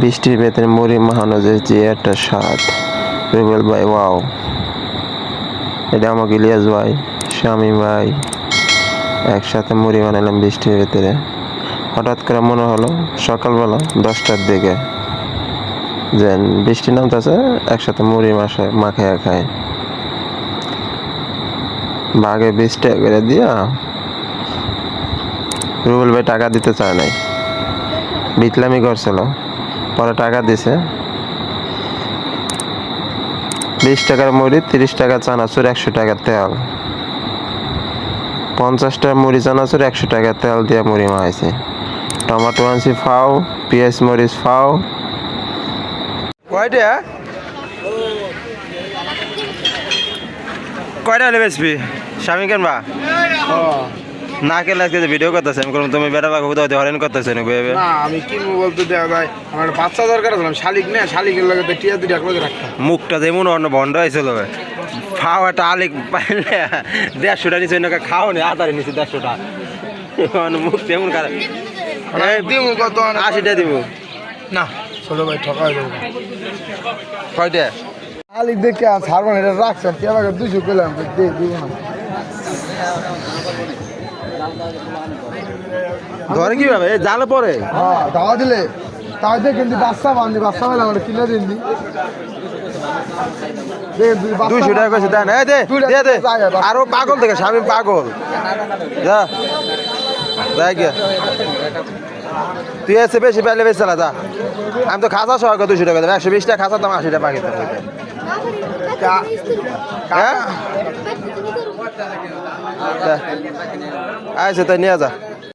বৃষ্টির ভেতরে মুড়ি মাহানো যে একটা স্বাদ। রুবেল ভাই, ওয়াও। এটা আমাকে ইলিয়াস ভাই, স্বামী ভাই, একসাথে মুড়ি বানালাম বৃষ্টির ভেতরে। হঠাৎ করে মনে হলো, সকালবেলা দশটার দিকে যে বৃষ্টি নামতেছে, একসাথে মুড়ি মাসে মাখায় খায় বাঘে বিশ টাকা করে দিয়া রুবেল ভাই টাকা দিতে চায় নাই। বিতলামি করছিল। পরে টাকা দিছে। বিশ টাকার মুড়ি তিরিশ টাকা চানাচুর একশো টাকার তেল। পঞ্চাশটা মুড়ি চানাচুর একশো টাকার তেল দিয়ে মুড়ি মাখাইছে। টমাটো আনছি ফাও। পেঁয়াজ মরিচ ফাও। কয়টা? কয়টা হলে বেসবি স্বামী কেনবা? না কেলে আজকে ভিডিও করতেছে আমি করলাম তুমি বেটা বাবু কোথাও হরেন করতেছে না না আমি কিনবো বলতে দেওয়া যায় আমার বাচ্চা দরকার আছে শালিক না শালিকের লাগে তো টিয়া দুটি একলগে রাখতাম। মুখটা যেমন অন্য বন্ধ হয়েছিল ফাও একটা আলিক পাইলে দেড়শোটা নিচে নাকি খাও নি আতারে নিচে দেড়শোটা। এখন মুখ তেমন খারাপ। দিমু কত আশিটা দিব না ছোট ভাই ঠকা হয়ে যাবে। কয়টা? শালিক দেখে ছাড়বেন এটা রাখছেন টিয়া দুশো পেলাম দিয়ে দিব না। ধরে কীভাবে? জালে পরে হ্যাঁ দাওয়া দিলে। তাই দিয়ে কিন্তু বাচ্চা বান্ধি বাচ্চা পেলে আমার কিনে দিন দুইশো টাকা কইছে দেন। এই দে দে দে। আরও পাগল দেখে স্বামী পাগল। যা। যাই গিয়া। তুই এসে বেশি পেলে বেশি চালা যা। আমি তো খাসা সহ দুশো টাকা দেবো। একশো বিশ টাকা খাসা দাম আশি টাকা পাখি হ্যাঁ? আচ্ছা তাই নিয়ে যা।